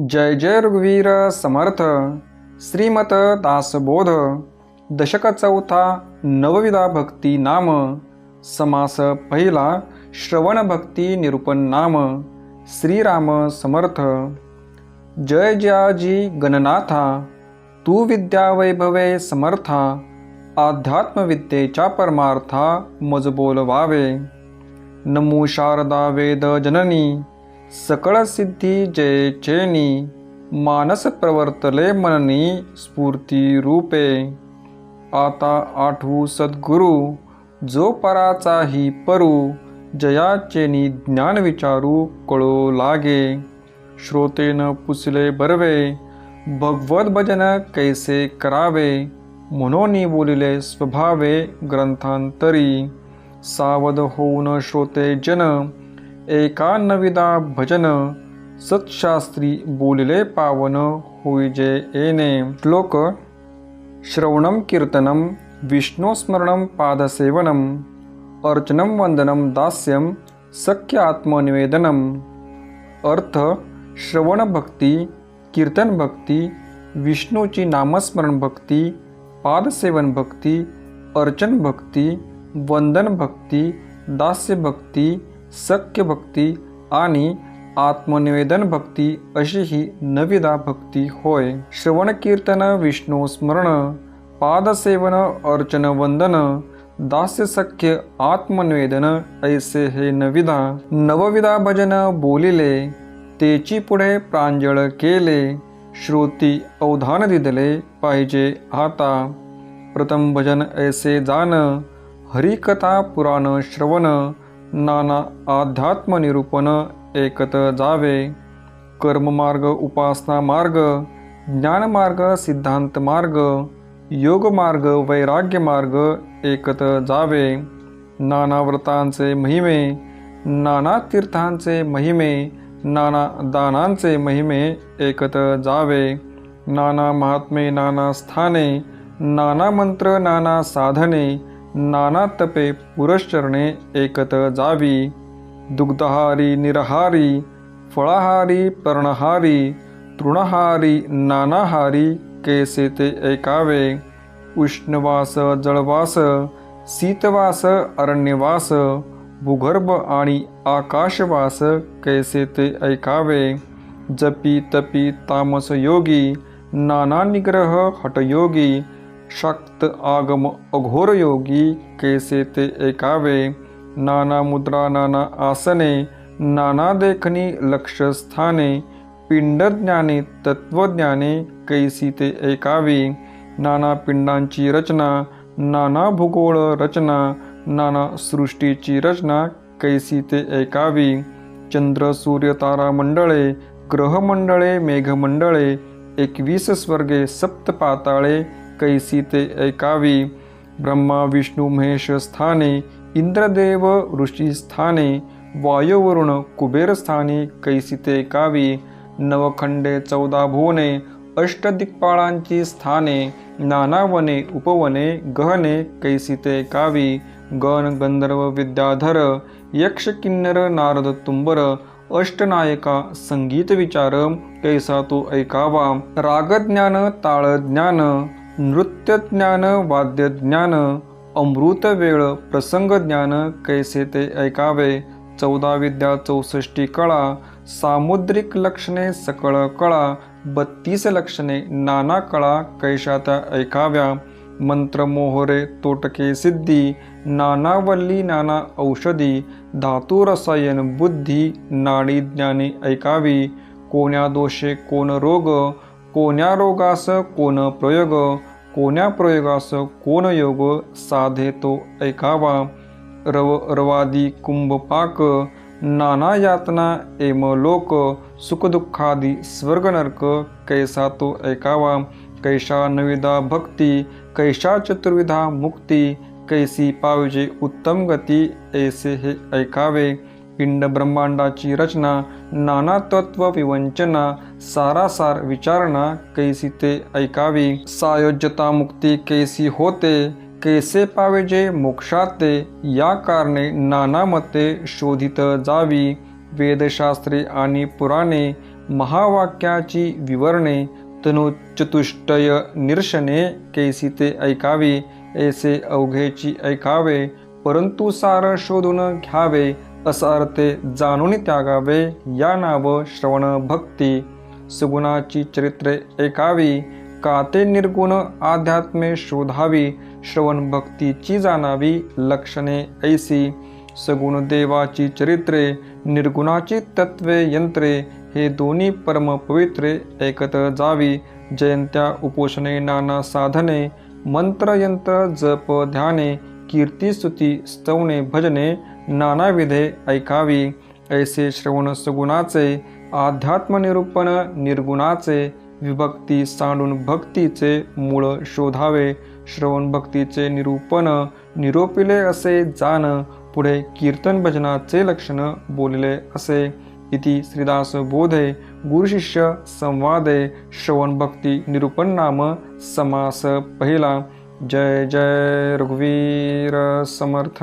जय जय रघुवीर समर्थ. श्रीमत दासबोध. दशक चौथा नवविधा भक्ती नाम. समास पहिला श्रवण भक्ती निरूपण नाम श्रीराम समर्थ. जय जयाजी गणनाथा. तू विद्या वैभवे समर्था. अध्यात्मविद्येच्या परमार्था मज बोलवावे नमो शारदा वेद जननी. सकळ सिद्धी जय चेनी मानस प्रवर्तले मननी स्फूर्ती रूपे. आता आठवू सद्गुरु जो पराचाही परू जयाचेनी ज्ञान विचारू कळो लागे. श्रोतेन पुसले बरवे भगवत भजन कैसे करावे? म्हणून बोलिले स्वभावे ग्रंथांतरी. सावध होऊन श्रोते जन एका नविदा भजन सत्शास्त्री बोलिले पावन होईजे येणे श्लोक, श्रवणं कीर्तनं, विष्णुस्मरणं पादसेवनम् अर्चनं वंदनं दास्यं सख्य आत्मनिवेदनम् अर्थ श्रवण भक्ती कीर्तन भक्ती विष्णूची नामस्मरण भक्ती पादसेवन भक्ती अर्चन भक्ती वंदन भक्ती दास्य भक्ती सख्य भक्ती आणि आत्मनिवेदन भक्ती अशी ही नविदा भक्ती होय. श्रवण कीर्तन विष्णू स्मरण पादसेवन अर्चन वंदन दास्य सख्य आत्मनिवेदन ऐसे हे नविदा. नवविदा भजन बोलिले तेची पुढे प्रांजळ केले श्रोती अवधान दिदले पाहिजे आता. प्रथम भजन ऐसे जान हरिकथा पुराण श्रवण नाना आध्यात्मनिरूपण एकत जावे. कर्ममार्ग उपासना मार्ग ज्ञानमार्ग सिद्धांत मार्ग योगमार्ग वैराग्य मार्ग एकत जावे. नाना व्रतांचे महिमे नाना तीर्थांचे महिमे नाना दानांचे महिमे एकत जावे. नाना महात्मे नाना स्थाने नाना मंत्र नाना साधने नाना तपे पुरश्चरणे एकत जावी. दुग्धहारी निरहारी फळाहारी पर्णहारी तृणहारी नानाहारी कैसे ते ऐकावे. उष्णवास जळवास शीतवास अरण्यवास भूगर्भ आणि आकाशवास कैसे ते ऐकावे. जपी तपी तामस योगी नाना निग्रह हटयोगी शक्त आगम अघोर योगी कैसे ते एकावे? नाना मुद्रा नाना आसने नाना देखणी लक्षस्थाने पिंडज्ञाने तत्वज्ञाने कैसी ते ऐकावी नाना पिंडांची रचना नाना भूगोळ रचना नाना सृष्टीची रचना कैसी ते ऐकावी चंद्र सूर्य तारा मंडळे ग्रहमंडळे मेघमंडळे एकवीस स्वर्गे सप्त पाताळे कैसी ते ऐकावी ब्रह्मा विष्णू महेश स्थाने इंद्रदेव ऋषी स्थाने वायुवरुण कुबेर स्थाने कैसी ते ऐकावी नवखंडे चौदा भुवने अष्टदिक्पाळांची स्थाने नानावने उपवने गहने कैसिते कावी गण गंधर्व विद्याधर यक्ष किन्नर नारद तुंबर अष्टनायका संगीत विचार कैसा तो ऐकावा रागज्ञान ताळज्ञान नृत्यज्ञान वाद्यज्ञान अमृत वेळ प्रसंग ज्ञान कैसे ते ऐकावे? चौदा विद्या चौसष्टी कळा सामुद्रिक लक्षणे सकळ कळा बत्तीस लक्षणे नाना कळा कैशा त्या ऐकाव्या? मंत्र मोहरे तोटके सिद्धी नानावल्ली नाना औषधी धातू रसायन बुद्धी नाडी ज्ञाने ऐकावी? कोण्या दोषे कोण रोग? कोण्या रोगास कोण प्रयोग कोण्या प्रयोगास कोण योग साधे तो ऐकावा. रव रवादी कुंभपाक नाना यातना एम लोक सुखदुःखादी स्वर्ग नर्क कैसा तो ऐकावा. कैशा नविदा भक्ती कैशा चतुर्विधा मुक्ती कैसी पावजे उत्तम गती ऐसे हे ऐकावे. पिंड ब्रह्मांडाची रचना नानातत्व विवंचना सारासार विचारणा कैसी ते ऐकावी. सायोज्यता मुक्ती कैसी होते कैसे पावेजे मोक्षाते या कारणे नाना मते शोधित जावी. वेदशास्त्रे आणि पुराणे महावाक्याची विवरणे तनुचतुष्टय निरशने कैसी ते ऐकावी. ऐसे अवघेची ऐकावे परंतु सार शोधून घ्यावे. असा अर्थे जाणून त्यागावे. या नाव श्रवण भक्ती सुगुणाची चरित्रे ऐकावी. का ते निर्गुण आध्यात्मे शोधावी. श्रवण भक्तीची जाणावी लक्षणे ऐसी. सगुण देवाची चरित्रे निर्गुणाची तत्वे यंत्रे हे दोन्ही परम पवित्रे ऐकत जावी. जयंत्या उपोषणे नाना साधने मंत्र यंत्र जप ध्याने कीर्ती स्तुती स्तवणे भजने नानाविधे ऐकावी. ऐसे श्रवण सगुणाचे आध्यात्मनिरूपण निर्गुणाचे विभक्ती सांडून भक्तीचे मूळ शोधावे. श्रवण भक्तीचे निरूपण निरोपिले असे जाण पुढे कीर्तन भजनाचे लक्षण बोलले असे. इति श्रीदास बोधे गुरुशिष्य संवादे श्रवण भक्ती निरूपण नाम समास पहिला. जय जय रघुवीर समर्थ।